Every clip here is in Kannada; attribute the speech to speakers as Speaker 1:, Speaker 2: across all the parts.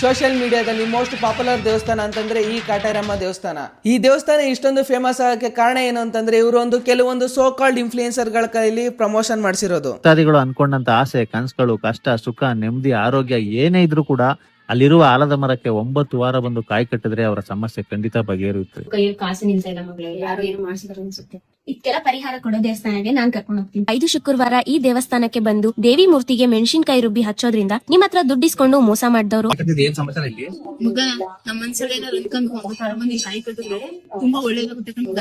Speaker 1: ಸೋಷಿಯಲ್ ಮೀಡಿಯಾದಲ್ಲಿ ಮೋಸ್ಟ್ ಪಾಪ್ಯುಲರ್ ದೇವಸ್ಥಾನ ಅಂತಂದ್ರೆ ಈ ಕಾಟಾರಮ್ಮ ದೇವಸ್ಥಾನ. ಈ ದೇವಸ್ಥಾನ ಇಷ್ಟೊಂದು ಫೇಮಸ್ ಆಗಕ್ಕೆ ಕಾರಣ ಏನು ಅಂತಂದ್ರೆ ಇವರೊಂದು ಒಂದು ಕೆಲವೊಂದು ಸೋ ಕಾಲ್ಡ್ ಇನ್ಫ್ಲೂಯೆನ್ಸರ್ಗಳ ಕೈಲಿ ಪ್ರಮೋಷನ್ ಮಾಡಿಸಿರೋದು.
Speaker 2: ಭಕ್ತಾದಿಗಳು ಅನ್ಕೊಂಡಂತ ಆಸೆ ಕನಸುಗಳು ಕಷ್ಟ ಸುಖ ನೆಮ್ಮದಿ ಆರೋಗ್ಯ ಏನೇ ಇದ್ರೂ ಕೂಡ ಅಲ್ಲಿರುವ ಆಲದ ಮರಕ್ಕೆ ಒಂಬತ್ತು ವಾರ ಬಂದು ಕಾಯಿ ಕಟ್ಟಿದ್ರೆ ಅವರ ಸಮಸ್ಯೆ ಖಂಡಿತ ಬಗೆಹರಿಯುತ್ತೆ
Speaker 3: ಕೈಯಲ್ಲಿ ಕಾಸು ನಿಲ್ತಾ ಇಲ್ಲ ಮಗಳೇ ಯಾರು ಏನು ಮಾಡ್ಸಿದಾರೆ ಅನ್ಸುತ್ತೆ. ಇದಕ್ಕೆಲ್ಲ ಪರಿಹಾರ ಕೊಡೋ ದೇವಸ್ಥಾನಕ್ಕೆ ನಾನ್ ಕರ್ಕೊಂಡು ಹೋಗ್ತೀನಿ.
Speaker 4: ಐದು ಶುಕ್ರವಾರ ಈ ದೇವಸ್ಥಾನಕ್ಕೆ ಬಂದು ದೇವಿ ಮೂರ್ತಿಗೆ ಮೆಣಸಿನಕಾಯಿ ರುಬ್ಬಿ ಹಚ್ಚೋದ್ರಿಂದ ನಿಮ್ಮ ಹತ್ರ ದುಡ್ಡಿಸ್ಕೊಂಡು ಮೋಸ ಮಾಡಿದವರು.
Speaker 5: ಏನ್ ಸಮಾಚಾರ ಇಲ್ಲಿ?
Speaker 6: ಮಗ ನಮ್ಮ ಮನ್ಸಲ್ಲಿ ಏನಾರು ಅನ್ಕೊಂಡು ಒಂದು ಬಂದು ಕಾಯಿ ಕಟ್ಟಿದ್ರೆ ತುಂಬಾ ಒಳ್ಳೇದಾಗುತ್ತೆ ಕಣ್ಮಗ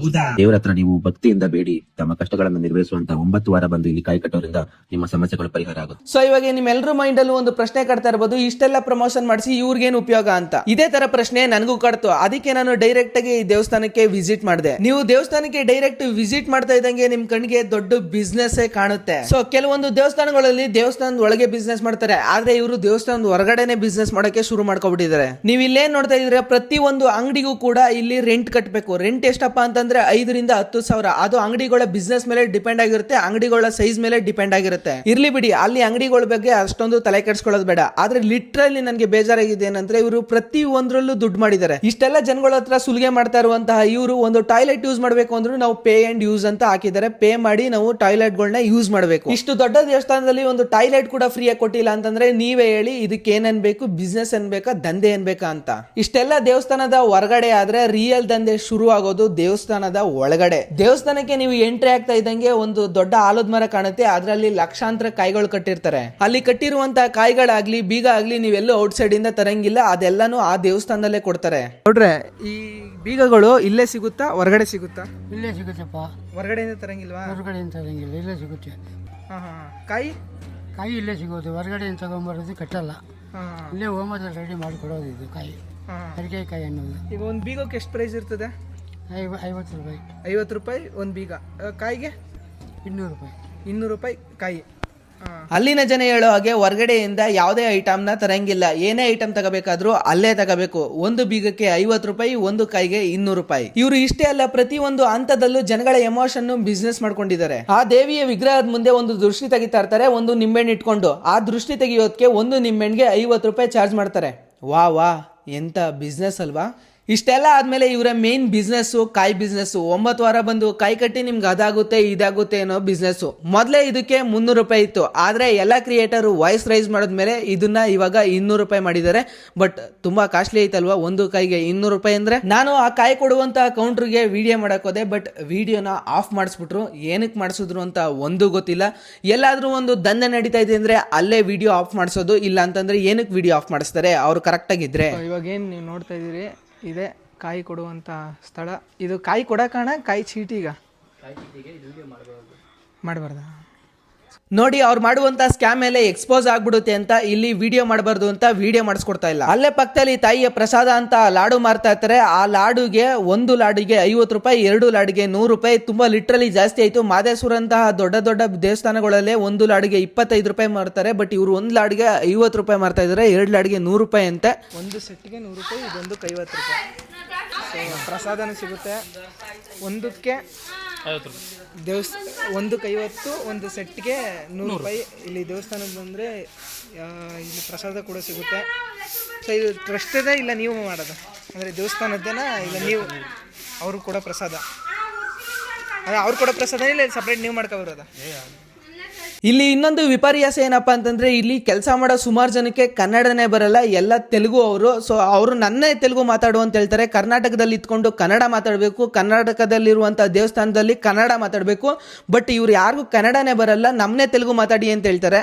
Speaker 5: ಹೌದಾ?
Speaker 7: ದೇವರ ಹತ್ರ ನೀವು ಭಕ್ತಿಯಿಂದ ಬೇಡಿ ತಮ್ಮ ಕಷ್ಟಗಳನ್ನು ನಿರ್ವಹಿಸುವಂತ ಒಂಬತ್ತು ವಾರ ಬಂದು ಇಲ್ಲಿ ಕಾಯಿ ಕಟ್ಟೋದ್ರಿಂದ ನಿಮ್ಮ ಸಮಸ್ಯೆಗಳು ಪರಿಹಾರ ಆಗುತ್ತೆ.
Speaker 1: ಸೊ ಇವಾಗ ನಿಮ್ಮೆಲ್ಲರ ಮೈಂಡ್ ಅಲ್ಲೂ ಒಂದು ಪ್ರಶ್ನೆ ಕಟ್ತಾ ಇರಬಹುದು ಇಷ್ಟೆಲ್ಲ ಪ್ರಮೋಷನ್ ಮಾಡಿಸಿ ಇವ್ರಿಗೇನು ಉಪಯೋಗ ಅಂತ. ಇದೇ ತರ ಪ್ರಶ್ನೆ ನನಗೂ ಕಟ್ತು. ಅದಕ್ಕೆ ನಾನು ಡೈರೆಕ್ಟ್ ಆಗಿ ಈ ದೇವಸ್ಥಾನಕ್ಕೆ ವಿಸಿಟ್ ಮಾಡಿದೆ. ನೀವು ದೇವಸ್ಥಾನಕ್ಕೆ ಡೈರೆಕ್ಟ್ ವಿಸಿಟ್ ಮಾಡ್ತಾ ಇದ್ದಂಗೆ ನಿಮ್ ಕಣ್ಣಿಗೆ ದೊಡ್ಡ ಬಿಸ್ನೆಸ್ ಕಾಣುತ್ತೆ. ಸೊ ಕೆಲವೊಂದು ದೇವಸ್ಥಾನಗಳಲ್ಲಿ ದೇವಸ್ಥಾನದ ಒಳಗೆ ಬಿಸ್ನೆಸ್ ಮಾಡ್ತಾರೆ. ಆದ್ರೆ ಇವರು ದೇವಸ್ಥಾನದ ಹೊರಗಡೆನೆ ಬಿಸ್ನೆಸ್ ಮಾಡಕ್ಕೆ ಶುರು ಮಾಡ್ಕೊಬಿಟ್ಟಿದ್ದಾರೆ. ನೀವು ಇಲ್ಲೇನ್ ನೋಡ್ತಾ ಇದ್ರೆ ಪ್ರತಿ ಒಂದು ಅಂಗಡಿಗೂ ಕೂಡ ಇಲ್ಲಿ ರೆಂಟ್ ಕಟ್ಟಬೇಕು ರೆಂಟ್ ಎಷ್ಟಪ್ಪ ಅಂತಂದ್ರೆ ಐದರಿಂದ ಹತ್ತು ಸಾವಿರ. ಅದು ಅಂಗಡಿಗಳ ಬಿಸ್ನೆಸ್ ಮೇಲೆ ಡಿಪೆಂಡ್ ಆಗಿರುತ್ತೆ, ಅಂಗಡಿಗಳ ಸೈಜ್ ಮೇಲೆ ಡಿಪೆಂಡ್ ಆಗಿರುತ್ತೆ. ಇರ್ಲಿ ಬಿಡಿ, ಅಲ್ಲಿ ಅಂಗಡಿಗಳ ಬಗ್ಗೆ ಅಷ್ಟೊಂದು ತಲೆ ಕೆಡಿಸ್ಕೊಳ್ಳೋದು ಬೇಡ. ಆದ್ರೆ ಲಿಟ್ರಲ್ಲಿ ನನಗೆ ಬೇಜಾರಾಗಿದೆ ಏನಂದ್ರೆ ಇವರು ಪ್ರತಿ ಒಂದ್ರಲ್ಲೂ ದುಡ್ಡು ಮಾಡಿದ್ದಾರೆ. ಇಷ್ಟೆಲ್ಲ ಜನಗಳ ಹತ್ರ ಸುಲಿಗೆ ಮಾಡ್ತಾ ಇರುವಂತಹ ಇವರು ಒಂದು ಟಾಯ್ಲೆಟ್ ಯೂಸ್ ಮಾಡಬೇಕು ಅಂದ್ರೂ ನಾವು ಪೇ ಅಂಡ್ ಯೂಸ್ ಅಂತ ಹಾಕಿದ್ದಾರೆ. ಪೇ ಮಾಡಿ ನಾವು ಟಾಯ್ಲೆಟ್ ಗಳನ್ನ ಯೂಸ್ ಮಾಡಬೇಕು. ಇಷ್ಟು ದೊಡ್ಡ ದೇವಸ್ಥಾನದಲ್ಲಿ ಒಂದು ಟಾಯ್ಲೆಟ್ ಕೂಡ ಫ್ರೀ ಆಗಿ ಕೊಟ್ಟಿಲ್ಲ ಅಂತಂದ್ರೆ ನೀವೇ ಹೇಳಿ ಇದಕ್ಕೆ ಏನ್ ಅನ್ಬೇಕು ಬಿಸ್ನೆಸ್ ಅನ್ಬೇಕಾ ದಂಧೆ ಅನ್ಬೇಕಾ ಅಂತ. ಇಷ್ಟೆಲ್ಲ ದೇವಸ್ಥಾನದ ಹೊರಗಡೆ ಆದ್ರೆ ರಿಯಲ್ ದಂಧೆ ಶುರು ಆಗೋದು ದೇವಸ್ಥಾನದ ಒಳಗಡೆ. ದೇವಸ್ಥಾನಕ್ಕೆ ನೀವು ಎಂಟ್ರಿ ಆಗ್ತಾ ಇದ್ದಂಗೆ ಒಂದು ದೊಡ್ಡ ಆಲದ ಮರ ಕಾಣುತ್ತೆ. ಅದರಲ್ಲಿ ಲಕ್ಷಾಂತರ ಕಾಯಿಗಳು ಕಟ್ಟಿರ್ತಾರೆ. ಅಲ್ಲಿ ಕಟ್ಟಿರುವಂತಹ ಕಾಯಿಗಳಾಗ್ಲಿ, ಬೀಗ ಆಗ್ಲಿ ನೀವೆಲ್ಲೂ ಔಟ್ ಸೈಡ್ ಇಂದ ತರಂಗಿಲ್ಲ. ಅದೆಲ್ಲಾನು ಆ ದೇವಸ್ಥಾನದಲ್ಲೇ ಕೊಡ್ತಾರೆ. ನೋಡ್ರೆ, ಈ ಬೀಗಗಳು ಇಲ್ಲೇ ಸಿಗುತ್ತಾ, ಹೊರಗಡೆ ಸಿಗುತ್ತಾ?
Speaker 8: ಇಲ್ಲೇ ಸಿಗುತ್ತಪ್ಪ.
Speaker 1: ಹೊರಗಡೆಯಿಂದ ತರಂಗಿಲ್ವಾ?
Speaker 8: ಹೊರಗಡೆಯಿಂದ ತರಂಗಿಲ್ಲ ಇಲ್ಲೇ ಸಿಗುತ್ತೆ.
Speaker 1: ಹಾಂ ಹಾಂ ಕಾಯಿ
Speaker 8: ಕಾಯಿ ಇಲ್ಲೇ ಸಿಗೋದು ಹೊರಗಡೆಯಿಂದ ತಗೊಂಬರೋದು ಕಟ್ಟಲ್ಲ. ಇಲ್ಲೇ ಹೋಮದಲ್ಲಿ ರೆಡಿ ಮಾಡಿಕೊಡೋದು ಇದು ಕಾಯಿ
Speaker 1: ಅಡಿಕೆ
Speaker 8: ಕಾಯಿ ಅನ್ನೋದು.
Speaker 1: ಈಗ ಒಂದು ಬೀಗಕ್ಕೆ ಎಷ್ಟು ಪ್ರೈಸ್ ಇರ್ತದೆ?
Speaker 8: ಐವ ಐವತ್ತು ರೂಪಾಯಿ.
Speaker 1: ಐವತ್ತು ರೂಪಾಯಿ ಒಂದು ಬೀಗ. ಕಾಯಿಗೆ?
Speaker 8: ಇನ್ನೂರು ರೂಪಾಯಿ.
Speaker 1: ಇನ್ನೂರು ರೂಪಾಯಿ ಕಾಯಿ ಅಲ್ಲಿನ ಜನ ಹೇಳೋ ಹಾಗೆ ಹೊರಗಡೆಯಿಂದ ಯಾವುದೇ ಐಟಮ್ನ ತರಂಗಿಲ್ಲ. ಏನೇ ಐಟಮ್ ತಗೋಬೇಕಾದ್ರೂ ಅಲ್ಲೇ ತಗೋಬೇಕು. ಒಂದು ಬೀಗಕ್ಕೆ ಐವತ್ತು ರೂಪಾಯಿ, ಒಂದು ಕೈಗೆ ಇನ್ನೂರು ರೂಪಾಯಿ. ಇವರು ಇಷ್ಟೇ ಅಲ್ಲ, ಪ್ರತಿ ಒಂದು ಹಂತದಲ್ಲೂ ಜನಗಳ ಎಮೋಷನ್ ಬಿಸ್ನೆಸ್ ಮಾಡ್ಕೊಂಡಿದ್ದಾರೆ. ಆ ದೇವಿಯ ವಿಗ್ರಹದ ಮುಂದೆ ಒಂದು ದೃಷ್ಟಿ ತೆಗಿತಾ ಇರ್ತಾರೆ, ಒಂದು ನಿಂಬೆಹಣ್ಣು ಇಟ್ಕೊಂಡು. ಆ ದೃಷ್ಟಿ ತೆಗಿಯೋದಕ್ಕೆ ಒಂದು ನಿಂಬೆಹಣ್ಣಿಗೆ ಐವತ್ತು ರೂಪಾಯಿ ಚಾರ್ಜ್ ಮಾಡ್ತಾರೆ. ವಾ ವಾ, ಎಂತ ಬಿಸ್ನೆಸ್ ಅಲ್ವಾ? ಇಷ್ಟೆಲ್ಲ ಆದಮೇಲೆ ಇವರ ಮೇನ್ ಬಿಸ್ನೆಸ್ಸು ಕಾಯಿ ಬಿಸ್ನೆಸ್ಸು ಒಂಬತ್ತು ವಾರ ಬಂದು ಕೈ ಕಟ್ಟಿ ನಿಮ್ಗೆ ಅದಾಗುತ್ತೆ, ಇದಾಗುತ್ತೆ ಅನ್ನೋ ಬಿಸ್ನೆಸ್ಸು ಮೊದಲೇ ಇದಕ್ಕೆ ಮುನ್ನೂರು ರೂಪಾಯಿ ಇತ್ತು. ಆದ್ರೆ ಎಲ್ಲ ಕ್ರಿಯೇಟರ್ ವಾಯ್ಸ್ ರೈಸ್ ಮಾಡಿದ್ಮೇಲೆ ಇದನ್ನ ಇವಾಗ ಇನ್ನೂರು ರೂಪಾಯಿ ಮಾಡಿದ್ದಾರೆ. ಬಟ್ ತುಂಬಾ ಕಾಸ್ಟ್ಲಿ ಐತಲ್ವಾ ಒಂದು ಕೈಗೆ ಇನ್ನೂರು ರೂಪಾಯಿ ಅಂದ್ರೆ? ನಾನು ಆ ಕಾಯಿ ಕೊಡುವಂತ ಕೌಂಟ್ರಿಗೆ ವಿಡಿಯೋ ಮಾಡೋಕ್ಕೋದೆ ಬಟ್ ವಿಡಿಯೋನ ಆಫ್ ಮಾಡಿಸ್ಬಿಟ್ರು. ಏನಕ್ಕೆ ಮಾಡಿಸಿದ್ರು ಅಂತ ಒಂದು ಗೊತ್ತಿಲ್ಲ. ಎಲ್ಲಾದರೂ ಒಂದು ದಂಧೆ ನಡೀತಾ ಇದೆ ಅಂದ್ರೆ ಅಲ್ಲೇ ವಿಡಿಯೋ ಆಫ್ ಮಾಡಿಸೋದು, ಇಲ್ಲ ಅಂತಂದ್ರೆ ಏನಕ್ಕೆ ವಿಡಿಯೋ ಆಫ್ ಮಾಡಿಸ್ತಾರೆ? ಅವ್ರು ಕರೆಕ್ಟಾಗಿದ್ದರೆ ಇವಾಗ ಏನು ನೀವು ನೋಡ್ತಾ ಇದ್ದೀರಿ? ಇದೆ ಕಾಯಿ ಕೊಡುವಂತ ಸ್ಥಳ. ಇದು ಕಾಯಿ ಕೊಡಕಣ ಕಾಯಿ ಚೀಟಿಗ? ಮಾಡಬಾರ್ದ? ನೋಡಿ, ಅವ್ರು ಮಾಡುವಂತ ಸ್ಕ್ಯಾಮ್ ಮೇಲೆ ಎಕ್ಸ್ಪೋಸ್ ಆಗ್ಬಿಡುತ್ತೆ ಅಂತ ಇಲ್ಲಿ ವಿಡಿಯೋ ಮಾಡಬಾರ್ದು ಅಂತ ವಿಡಿಯೋ ಮಾಡಿಸ್ಕೊಡ್ತಾ ಇಲ್ಲ. ಅಲ್ಲೇ ಪಕ್ಕದಲ್ಲಿ ತಾಯಿಯ ಪ್ರಸಾದ ಅಂತ ಲಾಡು ಮಾರ್ತಾ ಇರ್ತಾರೆ. ಆ ಲಾಡುಗೆ ಒಂದು ಲಾಡಿಗೆ ಐವತ್ತು ರೂಪಾಯಿ, ಎರಡು ಲಾಡಿಗೆ ನೂರು ರೂಪಾಯಿ, ತುಂಬಾ ಲಿಟ್ರಲಿ ಜಾಸ್ತಿ ಆಯ್ತು. ಮಾದೇಶ್ವರ ಅಂತಹ ದೊಡ್ಡ ದೊಡ್ಡ ದೇವಸ್ಥಾನಗಳಲ್ಲೇ ಒಂದು ಲಾಡಿಗೆ ಇಪ್ಪತ್ತೈದು ರೂಪಾಯಿ ಮಾರ್ತಾರೆ. ಬಟ್ ಇವರು ಒಂದು ಲಾಡಿಗೆ ಐವತ್ತು ರೂಪಾಯಿ ಮಾರ್ತಾ ಇದ್ದಾರೆ. ಎರಡು ಲಾಡಿಗೆ ನೂರು ರೂಪಾಯಿ ಅಂತ. ಒಂದು ಸೆಟ್ಗೆ ನೂರು ರೂಪಾಯಿ, ಇದೊಂದು ಐವತ್ತು ರೂಪಾಯಿ. ಪ್ರಸಾದನೂ ಸಿಗುತ್ತೆ. ಒಂದಕ್ಕೆ ದೇವಸ್ ಒಂದಕ್ಕೆ ಐವತ್ತು ಒಂದು ಸೆಟ್ಗೆ ನೂರು ರೂಪಾಯಿ ಇಲ್ಲಿ ದೇವಸ್ಥಾನಕ್ಕೆ ಬಂದರೆ ಇಲ್ಲಿ ಪ್ರಸಾದ ಕೂಡ ಸಿಗುತ್ತೆ. ಸೊ ಇದು ಟ್ರಸ್ಟದೇ ಇಲ್ಲ ನೀವು ಮಾಡೋದು. ಅಂದರೆ ದೇವಸ್ಥಾನದ್ದೇನ ಇಲ್ಲ ನೀವು? ಅವ್ರಿಗೆ ಕೊಡೋ ಪ್ರಸಾದ. ಅದೇ ಅವ್ರು ಕೊಡೋ ಪ್ರಸಾದ ಇಲ್ಲ ಸಪ್ರೇಟ್ ನೀವು ಮಾಡ್ಕೊ ಬರೋದ? ಇಲ್ಲಿ ಇನ್ನೊಂದು ವಿಪರ್ಯಾಸ ಏನಪ್ಪ ಅಂತಂದ್ರೆ ಇಲ್ಲಿ ಕೆಲಸ ಮಾಡೋ ಸುಮಾರು ಜನಕ್ಕೆ ಕನ್ನಡನೇ ಬರಲ್ಲ ಎಲ್ಲ ತೆಲುಗು ಅವರು. ಸೊ ಅವರು ನನ್ನೇ ತೆಲುಗು ಮಾತಾಡು ಅಂತ ಹೇಳ್ತಾರೆ. ಕರ್ನಾಟಕದಲ್ಲಿ ಇತ್ಕೊಂಡು ಕನ್ನಡ ಮಾತಾಡಬೇಕು. ಕರ್ನಾಟಕದಲ್ಲಿರುವಂಥ ದೇವಸ್ಥಾನದಲ್ಲಿ ಕನ್ನಡ ಮಾತಾಡಬೇಕು. ಬಟ್ ಇವ್ರು ಯಾರಿಗೂ ಕನ್ನಡನೇ ಬರಲ್ಲ ನಮ್ಮನೇ ತೆಲುಗು ಮಾತಾಡಿ ಅಂತ ಹೇಳ್ತಾರೆ.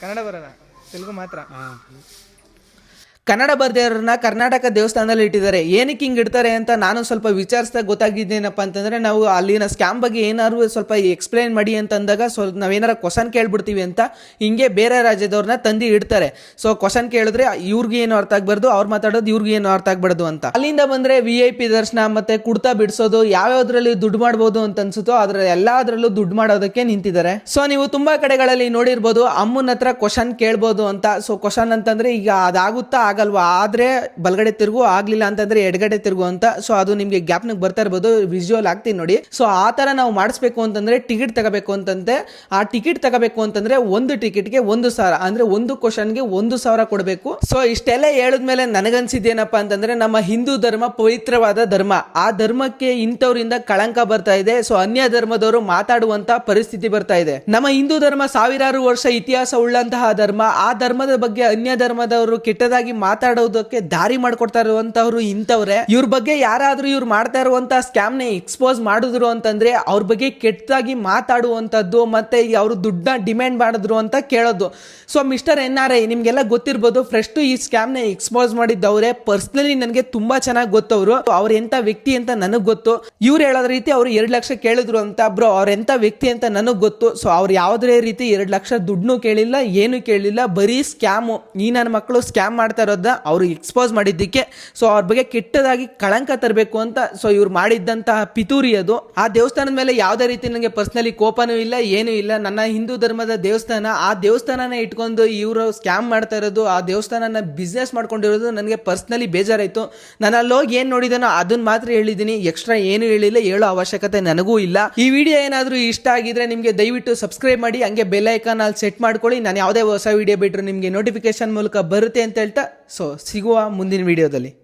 Speaker 1: ಕನ್ನಡ ಬರಲ್ಲ. ತೆಲುಗು ಮಾತ್ರ. ಕನ್ನಡ ಬರ್ದಿರೋರನ್ನ ಕರ್ನಾಟಕ ದೇವಸ್ಥಾನದಲ್ಲಿ ಇಟ್ಟಿದ್ದಾರೆ. ಏನಕ್ಕೆ ಹಿಂಗೆ ಇಡ್ತಾರೆ ಅಂತ ನಾನು ಸ್ವಲ್ಪ ವಿಚಾರಿಸ್ದಾಗ ಗೊತ್ತಾಗಿದ್ದೇನಪ್ಪ ಅಂತಂದರೆ ನಾವು ಅಲ್ಲಿನ ಸ್ಕ್ಯಾಮ್ ಬಗ್ಗೆ ಏನಾದ್ರು ಸ್ವಲ್ಪ ಎಕ್ಸ್ಪ್ಲೈನ್ ಮಾಡಿ ಅಂತ ಅಂದಾಗ ಸ್ವಲ್ಪ ನಾವೇನಾರ ಕ್ವಶನ್ ಕೇಳ್ಬಿಡ್ತೀವಿ ಅಂತ ಹಿಂಗೆ ಬೇರೆ ರಾಜ್ಯದವ್ರನ್ನ ತಂದು ಇಡ್ತಾರೆ. ಸೊ ಕ್ವಶನ್ ಕೇಳಿದ್ರೆ ಇವ್ರಿಗೆ ಏನು ಅರ್ಥ ಆಗಬಾರ್ದು, ಅವ್ರು ಮಾತಾಡೋದು ಇವ್ರಿಗೆ ಏನು ಅರ್ಥ ಆಗಬಾರ್ದು ಅಂತ. ಅಲ್ಲಿಂದ ಬಂದರೆ ವಿ ಐ ಪಿ ದರ್ಶನ ಮತ್ತು ಕುಡ್ತಾ ಬಿಡಿಸೋದು ಯಾವ್ಯಾವ್ದ್ರಲ್ಲಿ ದುಡ್ಡು ಮಾಡ್ಬೋದು ಅಂತ ಅನ್ಸುತ್ತೋ ಅದ್ರ ಎಲ್ಲದರಲ್ಲೂ ದುಡ್ಡು ಮಾಡೋದಕ್ಕೆ ನಿಂತಿದ್ದಾರೆ. ಸೊ ನೀವು ತುಂಬ ಕಡೆಗಳಲ್ಲಿ ನೋಡಿರ್ಬೋದು, ಅಮ್ಮನ ಹತ್ರ ಕ್ವಶನ್ ಕೇಳ್ಬೋದು ಅಂತ. ಸೊ ಕ್ವಶನ್ ಅಂತಂದ್ರೆ ಈಗ ಅದಾಗುತ್ತಾ ಆಗಲ್ವಾ? ಆದ್ರೆ ಬಲಗಡೆ ತಿರುಗು ಆಗ್ಲಿಲ್ಲ ಅಂತಂದ್ರೆ ಎಡಗಡೆ ತಿರುಗು ಅಂತ. ಸೊ ಅದು ನಿಮಗೆ ಗ್ಯಾಪ್ನಾಗ ಬರ್ತಾ ಇರ್ಬೋದು. ವಿಜುವಲ್ ಆಗ್ತೀನಿ ನೋಡಿ. ಸೊ ಆ ಥರ ನಾವು ಮಾಡಿಸ್ಬೇಕು ಅಂತಂದ್ರೆ ಟಿಕೆಟ್ ತಗೋಬೇಕು ಅಂತಂತೆ. ಆ ಟಿಕೆಟ್ ತಗೋಬೇಕು ಅಂತಂದ್ರೆ ಒಂದು ಟಿಕೆಟ್ಗೆ ಒಂದು ಸಾವಿರ ಅಂದ್ರೆ ಒಂದು ಕ್ವಶನ್ಗೆ ಒಂದು ಸಾವಿರ ಕೊಡಬೇಕು. ಸೊ ಇಷ್ಟೆಲ್ಲ ಹೇಳಿದ್ಮೇಲೆ ನನಗನ್ಸಿದ್ದೇನಪ್ಪ ಅಂತಂದ್ರೆ ನಮ್ಮ ಹಿಂದೂ ಧರ್ಮ ಪವಿತ್ರವಾದ ಧರ್ಮ. ಆ ಧರ್ಮಕ್ಕೆ ಇಂಥವರಿಂದ ಕಳಂಕ ಬರ್ತಾ ಇದೆ. ಸೊ ಅನ್ಯ ಧರ್ಮದವರು ಮಾತಾಡುವಂತ ಪರಿಸ್ಥಿತಿ ಬರ್ತಾ ಇದೆ. ನಮ್ಮ ಹಿಂದೂ ಧರ್ಮ ಸಾವಿರಾರು ವರ್ಷ ಇತಿಹಾಸ ಉಳ್ಳಂತಹ ಧರ್ಮ. ಆ ಧರ್ಮದ ಬಗ್ಗೆ ಅನ್ಯ ಧರ್ಮದವರು ಕೆಟ್ಟದಾಗಿ ಮಾತಾಡೋದಕ್ಕೆ ದಾರಿ ಮಾಡ್ಕೊಡ್ತಾ ಇರುವಂತವ್ರು ಇಂಥವ್ರೆ. ಇವ್ರ ಬಗ್ಗೆ ಯಾರಾದ್ರೂ ಇವ್ರು ಮಾಡ್ತಾ ಇರುವಂತ ಸ್ಕ್ಯಾಮ್ನ ಎಕ್ಸ್ಪೋಸ್ ಮಾಡಿದ್ರು ಅಂತಂದ್ರೆ ಅವ್ರ ಬಗ್ಗೆ ಕೆಟ್ಟದಾಗಿ ಮಾತಾಡುವಂತದ್ದು ಮತ್ತೆ ಅವರು ದುಡ್ಡನ್ನ ಡಿಮ್ಯಾಂಡ್ ಮಾಡಿದ್ರು ಅಂತ ಕೇಳೋದು. So mister N R I, ನಿಮ್ಗೆಲ್ಲ ಗೊತ್ತಿರ್ಬೋದು ಫ್ರೆಸ್ಟ್ ಈ ಸ್ಕ್ಯಾಮ್ನ ಎಕ್ಸ್ಪೋಸ್ ಮಾಡಿದ್ದವ್ರೆ. ಪರ್ಸನಲಿ ನನಗೆ ತುಂಬಾ ಚೆನ್ನಾಗಿ ಗೊತ್ತವ್ರು. ಅವ್ರ ಎಂತ ವ್ಯಕ್ತಿ ಅಂತ ನನಗೆ ಗೊತ್ತು. ಇವ್ರು ಹೇಳೋದ್ ರೀತಿ ಅವ್ರು ಎರಡ್ ಲಕ್ಷ ಕೇಳಿದ್ರು ಅಂತ ಬ್ರೋ, ಅವ್ರ ಎಂತ ವ್ಯಕ್ತಿ ಅಂತ ನನಗೆ ಗೊತ್ತು. ಸೊ ಅವ್ರು ಯಾವುದೇ ರೀತಿ ಎರಡ್ ಲಕ್ಷ ದುಡ್ಡು ಕೇಳಿಲ್ಲ, ಏನು ಕೇಳಿಲ್ಲ. ಬರೀ ಸ್ಕ್ಯಾಮು ಈ ನನ್ನ ಮಕ್ಕಳು ಸ್ಕ್ಯಾಮ್ ಮಾಡ್ತಾ ಅವ್ರು ಎಕ್ಸ್ಪೋಸ್ ಮಾಡಿದ್ದಕ್ಕೆ ಸೊ ಅವ್ರ ಬಗ್ಗೆ ಕೆಟ್ಟದಾಗಿ ಕಳಂಕ ತರಬೇಕು ಅಂತ ಸೊ ಇವ್ರು ಮಾಡಿದ್ದಂತಹ ಪಿತೂರಿ ಅದು. ಆ ದೇವಸ್ಥಾನದ ಮೇಲೆ ಯಾವುದೇ ರೀತಿ ನನಗೆ ಪರ್ಸನಲಿ ಕೋಪನೂ ಇಲ್ಲ, ಏನೂ ಇಲ್ಲ. ನನ್ನ ಹಿಂದೂ ಧರ್ಮದ ದೇವಸ್ಥಾನ, ಆ ದೇವಸ್ಥಾನನ ಇಟ್ಕೊಂಡು ಇವರು ಸ್ಕ್ಯಾಮ್ ಮಾಡ್ತಾ ಇರೋದು, ಆ ದೇವಸ್ಥಾನನ ಬಿಸ್ನೆಸ್ ಮಾಡ್ಕೊಂಡಿರೋದು ನನಗೆ ಪರ್ಸನಲಿ ಬೇಜಾರಾಯಿತು. ನಾನು ಅಲ್ಲಿ ಹೋಗಿ ಏನು ನೋಡಿದನೋ ಅದನ್ನ ಮಾತ್ರ ಹೇಳಿದ್ದೀನಿ. ಎಕ್ಸ್ಟ್ರಾ ಏನು ಹೇಳಿಲ್ಲ, ಹೇಳೋ ಅವಶ್ಯಕತೆ ನನಗೂ ಇಲ್ಲ. ಈ ವಿಡಿಯೋ ಏನಾದರೂ ಇಷ್ಟ ಆಗಿದ್ರೆ ನಿಮಗೆ ದಯವಿಟ್ಟು ಸಬ್ಸ್ಕ್ರೈಬ್ ಮಾಡಿ, ಹಂಗೆ ಬೆಲ್ ಐಕಾನ್ ಅಲ್ಲಿ ಸೆಟ್ ಮಾಡ್ಕೊಳ್ಳಿ. ನಾನು ಯಾವುದೇ ಹೊಸ ವಿಡಿಯೋ ಬಿಟ್ಟರು ನಿಮಗೆ ನೋಟಿಫಿಕೇಶನ್ ಮೂಲಕ ಬರುತ್ತೆ ಅಂತ ಹೇಳ್ತಾ ಸೊ ಸಿಗುವ ಮುಂದಿನ ವಿಡಿಯೋದಲ್ಲಿ